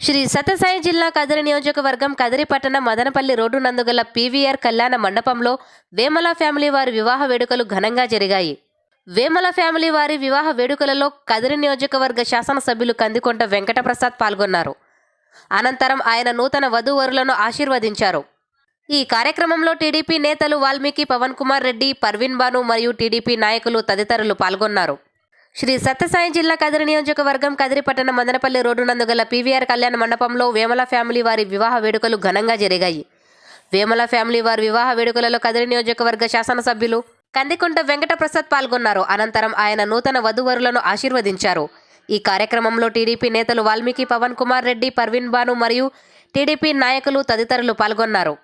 శ్రీ సత్యసాయి జిల్లా కదిరి నియోజకవర్గం కదిరి పట్టణం మదనపల్లి రోడ్డు నందుగల పీవీఆర్ కళ్యాణ మండపంలో వేమల ఫ్యామిలీ వారి వివాహ వేడుకలు ఘనంగా జరిగాయి. వేమల ఫ్యామిలీ వారి వివాహ వేడుకలలో కదిరి నియోజకవర్గ శాసనసభ్యులు కందికొంట వెంకటప్రసాద్ పాల్గొన్నారు. అనంతరం ఆయన నూతన వధూవరులను ఆశీర్వదించారు. ఈ కార్యక్రమంలో టీడీపీ నేతలు వాల్మీకి పవన్ కుమార్ రెడ్డి పర్వీన్ బాను మరియు టీడీపీ నాయకులు తదితరులు పాల్గొన్నారు. శ్రీ సత్యసాయి జిల్లా కదిరి నియోజకవర్గం కదిరి పట్టణ మదనపల్లి రోడ్డు నందు గల పీవీఆర్ కళ్యాణ మండపంలో వేమల ఫ్యామిలీ వారి వివాహ వేడుకలు ఘనంగా జరిగాయి. వేమల ఫ్యామిలీ వారి వివాహ వేడుకలలో కదిరి నియోజకవర్గ శాసనసభ్యులు కందికుంట వెంకటప్రసాద్ పాల్గొన్నారు. అనంతరం ఆయన నూతన వధూవరులను ఆశీర్వదించారు. ఈ కార్యక్రమంలో టీడీపీ నేతలు వాల్మీకి పవన్ కుమార్ రెడ్డి పర్వీన్ బాను మరియు టీడీపీ నాయకులు తదితరులు పాల్గొన్నారు.